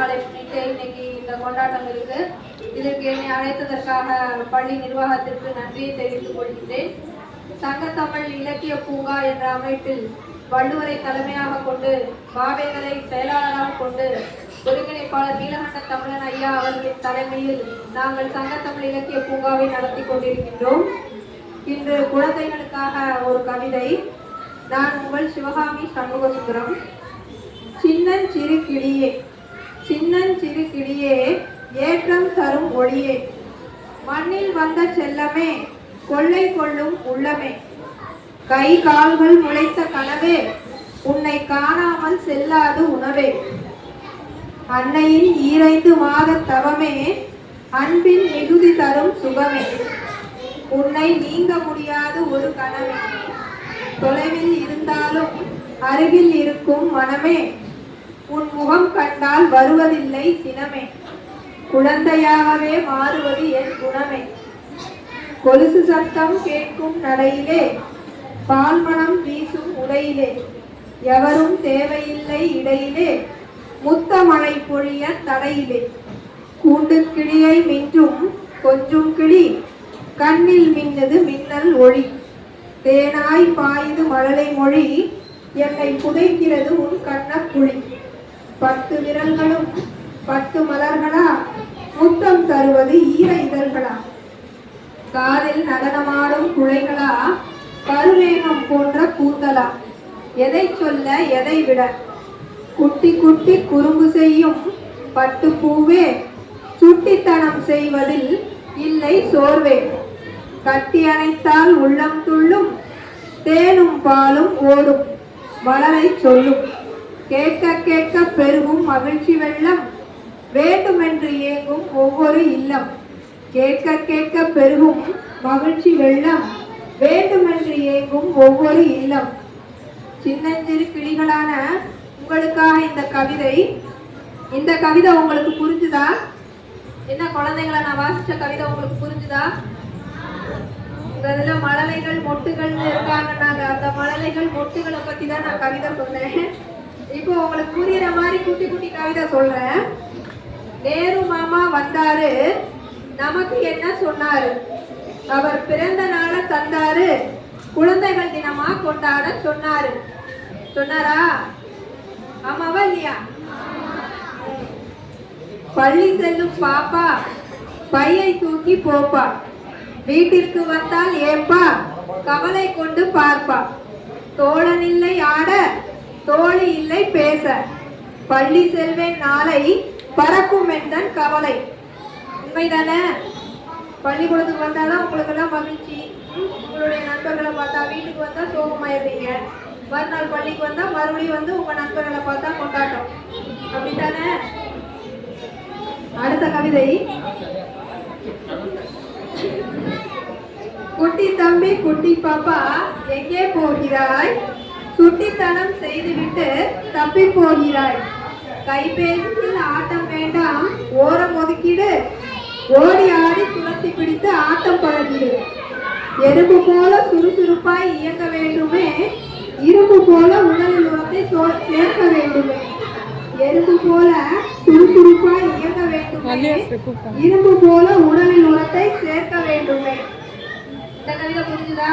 நாளை முன்னிட்டு இன்னைக்கு இந்த கொண்டாட்டம் இருக்கு இதற்கு என்னை அழைத்ததற்காக பள்ளி நிர்வாகத்திற்கு நன்றியை தெரிவித்துக் கொள்கிறேன் சங்கத்தமிழ் இலக்கிய பூங்கா என்ற அமைப்பில் வள்ளுவரை தலைமையாக கொண்டு பாவேந்தரை செயலாளராக கொண்டு ஒருங்கிணைப்பாளர் நீலகண்ட தமிழன் ஐயா அவர்களின் தலைமையில் நாங்கள் சங்கத்தமிழ் இலக்கிய பூங்காவை நடத்தி கொண்டிருக்கின்றோம். இன்று குழந்தைகளுக்காக ஒரு கவிதை. நான் உங்கள் சிவகாமி சண்முகசுந்தரம். சின்னஞ்சிறு கிளியே. சின்னஞ்சிறு கிளியே ஏற்றம் தரும் ஒளியே. மண்ணில் வந்த செல்லமே கொள்ளை கொள்ளும் உள்ளமே. கை கால்கள் முளைத்த கனவே உன்னை காணாமல் செல்லாது உணவே. அன்னையின் ஈரைந்து மாத தவமே அன்பின் மிகுதி தரும் சுகமே. உன்னை நீங்க முடியாது ஒரு கனவே தொலைவில் இருந்தாலும் அருகில் இருக்கும் மனமே உன் முகம் கண்டால் வருவதில்லை சினமே. குழந்தையாகவே மாறுவது என் குணமே. கொலுசு சத்தம் கேட்கும் நடையிலே பால்மணம் வீசும் உடையிலே எவரும் தேவையில்லை இடையிலே முத்த மழை பொழிய தடையிலே. கூண்டு கிளியை மின்றும் கொஞ்சும் கிளி கண்ணில் மின்னது மின்னல் ஒளி. தேனாய் பாய்ந்து மழலை மொழி என்னை புதைக்கிறது உன் கண்ணக்குழி. பத்து விரல்களும் பத்து மலர்களா? முத்தம் தருவது ஈர இதழ்களா? காதில் நடனமாடும் குழைகளா? கருமேகம் போன்ற கூந்தலா? எதை சொல்ல எதை விட? குட்டி குட்டி குறும்பு செய்யும் பட்டு பூவே சுட்டித்தனம் செய்வதில் இல்லை சோர்வே? கட்டி அணைத்தால் உள்ளம் துள்ளும் தேனும் பாலும் ஓடும் மலரை சொல்லும். கேட்க கேட்க பெருகும் மகிழ்ச்சி வெள்ளம். வேண்டுமென்று ஏங்கும் ஒவ்வொரு இல்லம். கேட்க கேட்க பெருகும் மகிழ்ச்சி வெள்ளம். வேண்டுமென்று ஏங்கும் ஒவ்வொரு இல்லம். சின்னஞ்சிறு கிளிகளான உங்களுக்காக இந்த கவிதை. இந்த கவிதை உங்களுக்கு புரிஞ்சுதா? என்ன குழந்தைங்களை நான் வாசிச்ச கவிதை உங்களுக்கு புரிஞ்சுதா? உங்க இதுல மழலைகள் மொட்டுகள்னு இருக்காங்க நாங்க அந்த மழலைகள் மொட்டுகளை பத்தி தான் நான் கவிதை சொன்னேன். இப்போ உங்களுக்கு புரியுற மாதிரி குட்டி குட்டி கவிதை சொல்றேன். நேரு மாமா வந்தாரு. நமக்கு என்ன சொன்னாரு? அவர் பிறந்த நாளை தந்தாரு. குழந்தைகள் தினமா கொண்டாட சொன்னாரு. சொன்னாரா? ஆமாவா இல்லையா? பள்ளி செல்லும் பாப்பா பையை தூக்கி போப்பா. வீட்டிற்கு வந்தால் ஏப்பா கவலை கொண்டு பார்ப்பா. தோழனில்லை ஆட தோழி இல்லை பேச. பள்ளி செல்வேன் நாளை பறக்கும் என்றன் கவலை. உண்மைதானே? பள்ளிக்கூடத்துக்கு வந்தாதான் உங்களுக்கு எல்லாம் மகிழ்ச்சி. உங்களுடைய நண்பர்களை பார்த்தா வீட்டுக்கு வந்தா சோகமாயிருந்தீங்க மறுநாள் பள்ளிக்கு வந்தா மறுபடியும் வந்து உங்க நண்பர்களை பார்த்தா கொண்டாட்டம். அப்படித்தானே? அடுத்த கவிதை. குட்டி தம்பி குட்டி பாப்பா எங்கே போகிறாய்? சுட்டித்தனம் செய்துவிட்டு தப்பி போகிறாய். கைபேசியில் ஆட்டம் வேண்டாம். ஓரம் ஒதுக்கிடு. ஓடி ஆடி துரத்தி பிடித்து ஆட்டம் பழகிடு. எறும்பு போல சுறுசுறுப்பாய் இயங்க வேண்டுமே. இரும்பு போல உடலில் உரத்தை சேர்க்க வேண்டுமே. எறும்பு போல சுறுசுறுப்பாய் இயங்க வேண்டுமே. இரும்பு போல உடலில் உரத்தை சேர்க்க வேண்டுமே. இந்த கவிதை புரிஞ்சுதா?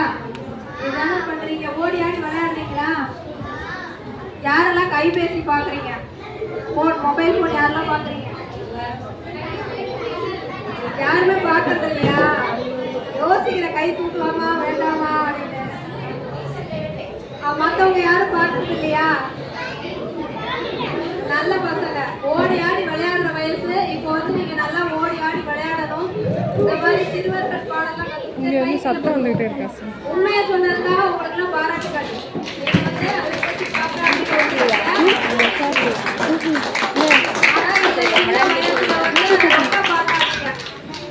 என்ன பண்றீங்க? ஓடி ஆடி விளையாடுறீங்களா? யாரெல்லாம் கைபேசி பாக்குறீங்க போன் மொபைல் போன் யாரெல்லாம் பாக்குறீங்க யாருமே பார்க்கறது இல்லையா யோசிக்கிற கை தூக்கலாமா வேண்டாமா அப்படின்னு. அஹ் மத்தவங்க யாரும் பார்க்கறது இல்லையா நல்ல பசங்க. ஓடி ஆடி விளையாடுற வயசு. இப்போ வந்து நீங்க நல்லா ஓடி ஆடி விளையாடணும். இந்த மாதிரி சிறுவர்கள் பாடலாம் இங்க வந்து சத்தம் வந்துகிட்டே இருக்கா சார்? உண்மையை சொன்னதுக்காக உங்களுக்கு எல்லாம் பாராட்டுகள் நீங்க வந்து அதை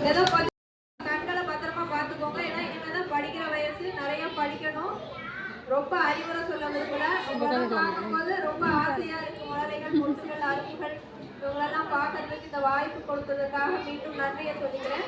ஏதோ கொஞ்சம் கண்களை பத்திரமா பார்த்துக்கோங்க ஏன்னா இனிமேதான் படிக்கிற வயசு நிறைய படிக்கணும் ரொம்ப அறிவுரை சொல்ல விரும்பல பார்க்கும்போது ரொம்ப ஆசையா இருக்கு மழலைகள் பொருட்கள் அறிவுகள் இவங்களெல்லாம் பார்க்கறதுக்கு இந்த வாய்ப்பு கொடுத்ததுக்காக மீண்டும் நன்றியை சொல்லிக்கிறேன்.